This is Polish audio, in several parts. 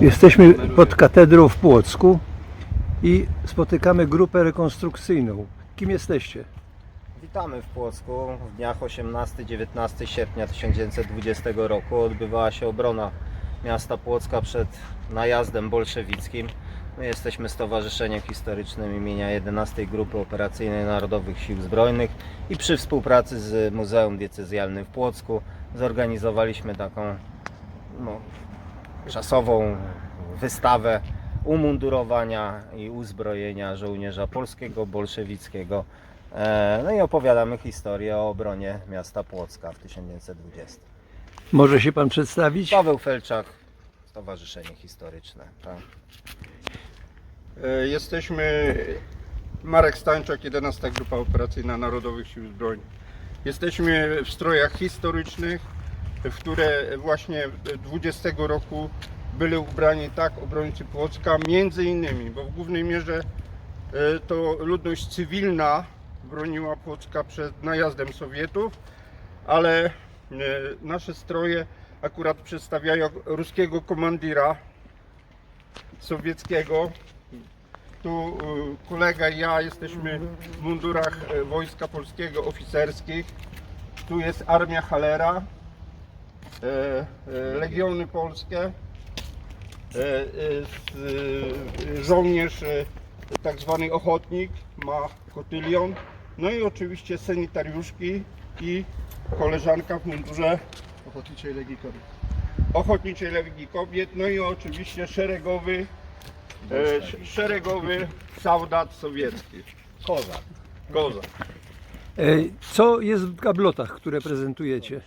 Jesteśmy pod katedrą w Płocku i spotykamy grupę rekonstrukcyjną. Kim jesteście? Witamy w Płocku. W dniach 18-19 sierpnia 1920 roku odbywała się obrona miasta Płocka przed najazdem bolszewickim. My jesteśmy Stowarzyszeniem Historycznym imienia 11 Grupy Operacyjnej Narodowych Sił Zbrojnych i przy współpracy z Muzeum Diecezjalnym w Płocku zorganizowaliśmy taką no, czasową wystawę umundurowania i uzbrojenia żołnierza polskiego, bolszewickiego. E, No i opowiadamy historię o obronie miasta Płocka w 1920. Może się pan przedstawić? Paweł Felczak, Stowarzyszenie Historyczne. Tak. E, Jesteśmy Marek Stańczak, 11 Grupa Operacyjna Narodowych Sił Zbrojnych. Jesteśmy w strojach historycznych, w które właśnie 20 roku byli ubrani tak obrońcy Płocka, między innymi, bo w głównej mierze e, to ludność cywilna broniła Płocka przed najazdem Sowietów, ale e, nasze stroje akurat przedstawiają ruskiego komandira sowieckiego, tu y, kolega i ja jesteśmy w mundurach Wojska Polskiego oficerskich. Tu jest Armia Halera, e, e, Legiony Polskie, e, e, s- e, żołnierz tak zwany ochotnik ma kotylion, no i oczywiście sanitariuszki i koleżanka w mundurze Ochotniczej Legii Kobiet. Ochotniczej Legii Kobiet, no i oczywiście szeregowy, e, sz- szeregowy soldat sowiecki. Kozak. Kozak. Co jest w gablotach, które prezentujecie?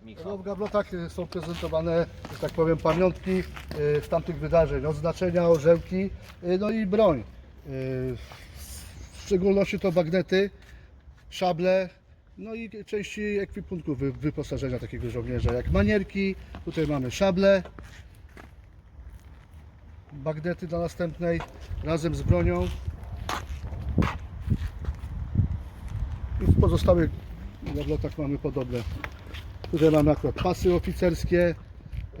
No, Michał. w gablotach y, są prezentowane, że tak powiem, pamiątki y, z tamtych wydarzeń, odznaczenia, orzełki, y, no i broń. W szczególności to bagnety, szable, no i części ekwipunku wy- wyposażenia takiego żołnierza, jak manierki, tutaj mamy szable, bagnety do następnej, razem z bronią. I w pozostałych gablotach mamy podobne. Tutaj mamy akurat pasy oficerskie,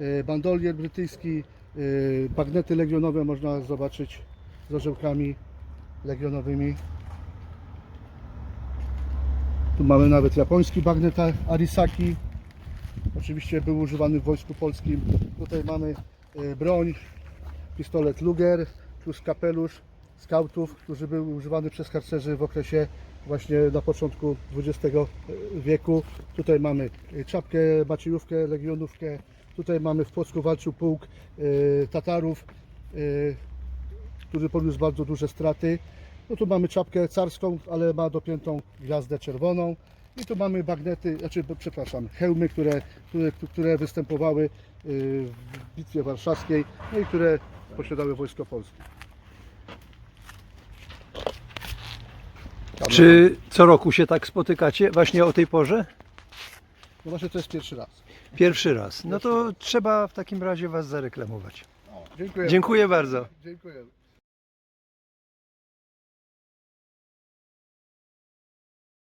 y, bandolier brytyjski, y, bagnety legionowe można zobaczyć z orzełkami legionowymi. Tu mamy nawet japoński bagnet Arisaki. Oczywiście był używany w wojsku polskim. Tutaj mamy y, broń, pistolet Luger plus kapelusz skautów, który był używany przez harcerzy w okresie właśnie na początku XX wieku. Tutaj mamy y, czapkę, maciejówkę, legionówkę. Tutaj mamy w Płocku walczył pułk y, Tatarów, y, który poniósł bardzo duże straty. No tu mamy czapkę carską, ale ma dopiętą gwiazdę czerwoną. I tu mamy bagnety, znaczy, przepraszam, hełmy, które, które, które występowały w Bitwie Warszawskiej, no i które posiadały Wojsko Polskie. Czy co roku się tak spotykacie właśnie o tej porze? No właśnie to jest pierwszy raz. Pierwszy raz. No to trzeba w takim razie Was zareklamować. Dziękuję. Dziękuję bardzo. Dziękuję.